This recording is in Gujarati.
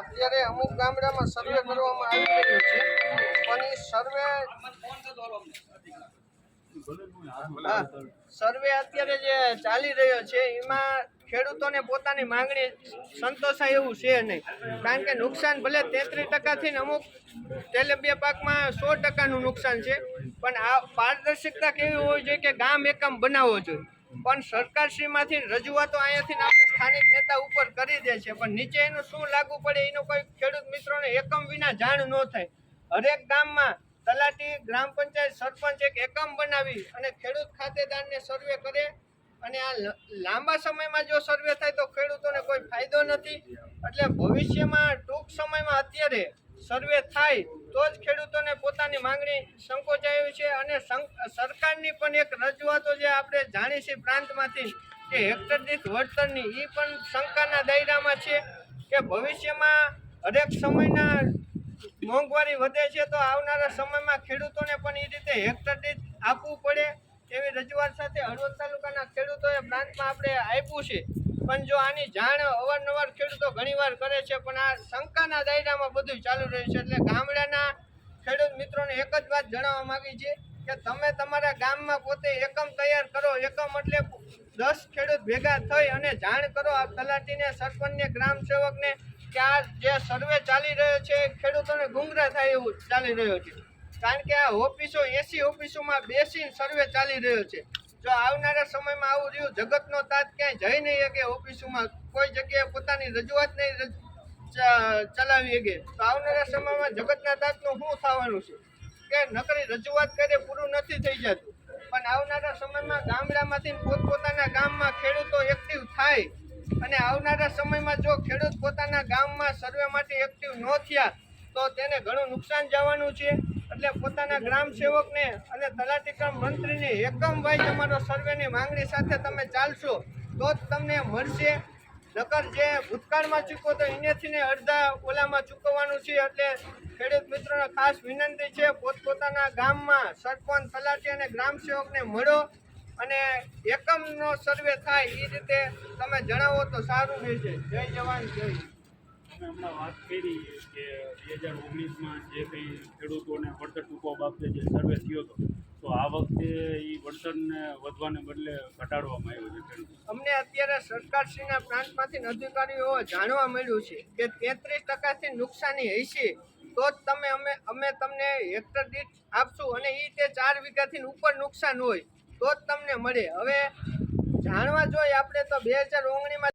અત્યારે અમુક ગામડામાં સર્વે કરવામાં આવી રહ્યો છે, પણ એ સર્વે સર્વે અત્યારે જે ચાલી રહ્યો છે, એમાં ખેડૂતોને પોતાની માંગણી સંતોષાય એવું છે નહીં. કારણ કે નુકસાન ભલે તેત્રીસ ટકાથી અમુક તેલેબિયા પાકમાં સો ટકાનું નુકસાન છે, પણ આ પારદર્શકતા કેવી હોવી જોઈએ કે ગામ એકમ બનાવવો જોઈએ? પણ સરકારશ્રીમાંથી રજૂઆતો અહીંયાથી આપણે સ્થાનિક નેતા ઉપર કરી દે છે. પણ નીચે એનું શું લાગુ પડે એનું કોઈ ખેડૂત મિત્રોને એકમ વિના જાણ ન થાય. હરેક ગામમાં તલાટી, ગ્રામ પંચાયત સરપંચ એક એકમ બનાવી અને ખેડૂત ખાતેદારને સર્વે કરે. અને આ લાંબા સમયમાં જો સર્વે થાય તો ખેડૂતોને કોઈ ફાયદો નથી. એટલે ભવિષ્યમાં ટૂંક સમયમાં અત્યારે સર્વે થાય, તો જ ખેડૂતોને પોતાની માંગણી સંકોચાયું છે અને સરકારની પણ એક રજૂઆતો જે આપણે જાણી છીએ પ્રાંતમાંથી, કે હેક્ટર દીઠ વળતરની એ પણ શંકાના દાયરામાં છે કે ભવિષ્યમાં હરેક સમયના મોંઘવારી વધે છે, તો આવનારા સમયમાં ખેડૂતોને પણ એ રીતે હેક્ટર દીઠ આપવું પડે, એવી રજૂઆત સાથે હળવદ તાલુકાના ખેડૂતોએ પ્રાંતમાં આપણે આપ્યું છે. પણ જો આની જાણ અવારનવાર ખેડૂતો ઘણીવાર કરે છે, પણ આ શંકાના દાયરામાં બધું ચાલુ રહ્યું છે. એટલે ગામડાના ખેડૂત મિત્રોને એક જ વાત જણાવવા માંગી છે કે તમે તમારા ગામમાં પોતે એકમ તૈયાર કરો. એકમ એટલે દસ ખેડૂત ભેગા થઈ અને જાણ કરો આ તલાટીને, સરપંચને, ગ્રામ સેવકને કે આ જે સર્વે ચાલી રહ્યો છે ખેડૂતોને ગુંગરા થાય એવું ચાલી રહ્યો છે. કારણ કે આ ઓફિસો, એસી ઓફિસોમાં બેસીને સર્વે ચાલી રહ્યો છે. જો આવનારા સમયમાં આવું રહ્યું, જગતનો તાત ક્યાંય જઈ નહીં શકે, ઓફિસોમાં કોઈ જગ્યાએ પોતાની રજૂઆત નહીં ચલાવી શકે. તો આવનારા સમયમાં જગતના તાતનું શું થવાનું છે? કે નકરી રજૂઆત કરે, પૂરું નથી થઈ જતું. પણ આવનારા સમયમાં ગામડામાંથી પોતપોતાના ગામમાં ખેડૂતો એક્ટિવ થાય. અને આવનારા સમયમાં જો ખેડૂત પોતાના ગામમાં સર્વે માટે એક્ટિવ ન થયા, તો તેને ઘણું નુકસાન જવાનું છે. એટલે પોતાના ગ્રામ સેવકને અને તલાટી કામ મંત્રીને એકમ ભાઈ તમારો સર્વેની માંગણી સાથે તમે ચાલશો, તો જ તમને મળશે. નકર જે ભૂતકાળમાં ચૂકવો તો એનેથી ને અડધા ઓલામાં ચૂકવવાનું છે, એટલે ખેડૂત મિત્રોને ખાસ વિનંતી છે, પોતપોતાના ગામમાં સરપંચ, તલાટી અને ગ્રામ સેવકને મળો અને એકમનો સર્વે થાય એ રીતે તમે જણાવો તો સારું રહેશે. જય જવાન, જય હમણાં વાત કરી કે બે હજાર ઓગણીસમાં જે કંઈ ખેડૂતોને વળતર ટૂંકો બાબતે જે સર્વે થયો હતો, તો આ વખતે એ વળતરને વધવાને બદલે ઘટાડવામાં આવ્યો છે અમને અત્યારે સરકારશ્રીના પ્રાંતમાંથી અધિકારીઓ જાણવા મળ્યું છે કે તેત્રીસ ટકાથી નુકસાની હશે, તો જ તમે અમે અમે તમને હેક્ટર દીઠ આપશું અને એ તે ચાર વીઘાથી ઉપર નુકસાન હોય, તો જ તમને મળે. હવે જાણવા જોઈએ આપણે તો બે હજાર ઓગણીમાં